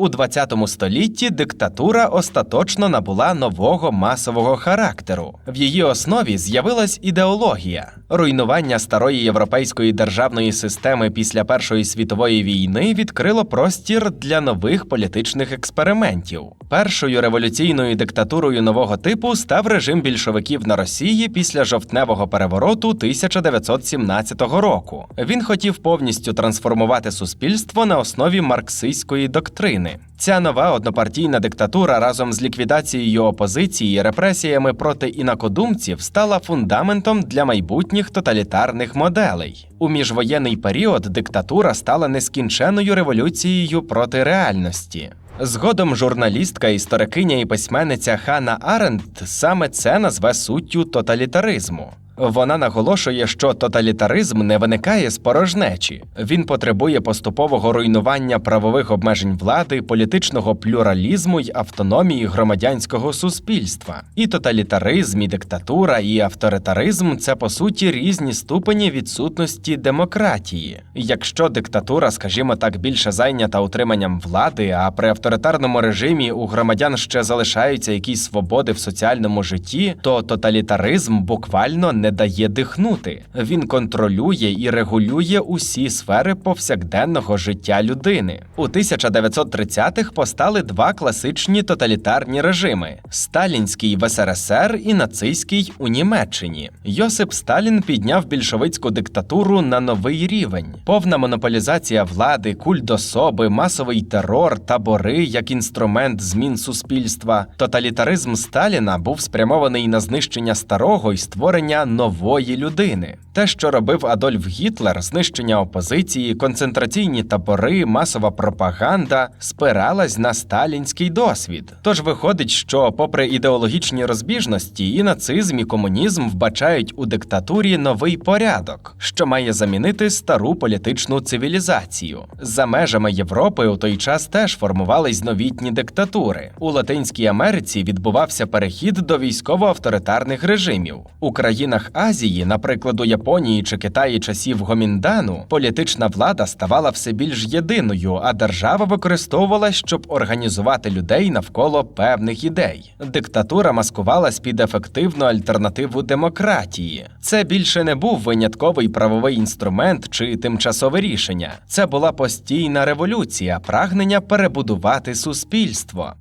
У 20 столітті диктатура остаточно набула нового масового характеру. В її основі з'явилась ідеологія. Руйнування старої європейської державної системи після Першої світової війни відкрило простір для нових політичних експериментів. Першою революційною диктатурою нового типу став режим більшовиків на Росії після жовтневого перевороту 1917 року. Він хотів повністю трансформувати суспільство на основі марксистської доктрини. Ця нова однопартійна диктатура разом з ліквідацією опозиції, репресіями проти інакодумців стала фундаментом для майбутніх тоталітарних моделей. У міжвоєнний період диктатура стала нескінченною революцією проти реальності. Згодом журналістка, історикиня і письменниця Ханна Аренд саме це назве суттю тоталітаризму. Вона наголошує, що тоталітаризм не виникає з порожнечі. Він потребує поступового руйнування правових обмежень влади, політичного плюралізму й автономії громадянського суспільства. І тоталітаризм, і диктатура, і авторитаризм це по суті різні ступені відсутності демократії. Якщо диктатура, скажімо так, більше зайнята утриманням влади, а при авторитарному режимі у громадян ще залишаються якісь свободи в соціальному житті, то тоталітаризм буквально не дає дихнути. Він контролює і регулює усі сфери повсякденного життя людини. У 1930-х постали два класичні тоталітарні режими: сталінський в СРСР і нацистський у Німеччині. Йосип Сталін підняв більшовицьку диктатуру на новий рівень: повна монополізація влади, культ особи, масовий терор, табори як інструмент змін суспільства. Тоталітаризм Сталіна був спрямований на знищення старого і створення нової людини. Те, що робив Адольф Гітлер, знищення опозиції, концентраційні табори, масова пропаганда, спиралась на сталінський досвід. Тож виходить, що, попри ідеологічні розбіжності, і нацизм, і комунізм вбачають у диктатурі новий порядок, що має замінити стару політичну цивілізацію. За межами Європи у той час теж формувались новітні диктатури. У Латинській Америці відбувався перехід до військово-авторитарних режимів. У країнах Азії, наприклад, у Японії чи Китаї часів Гоміндану, політична влада ставала все більш єдиною, а держава використовувалась, щоб організувати людей навколо певних ідей. Диктатура маскувалась під ефективну альтернативу демократії. Це більше не був винятковий правовий інструмент чи тимчасове рішення. Це була постійна революція, прагнення перебудувати суспільство.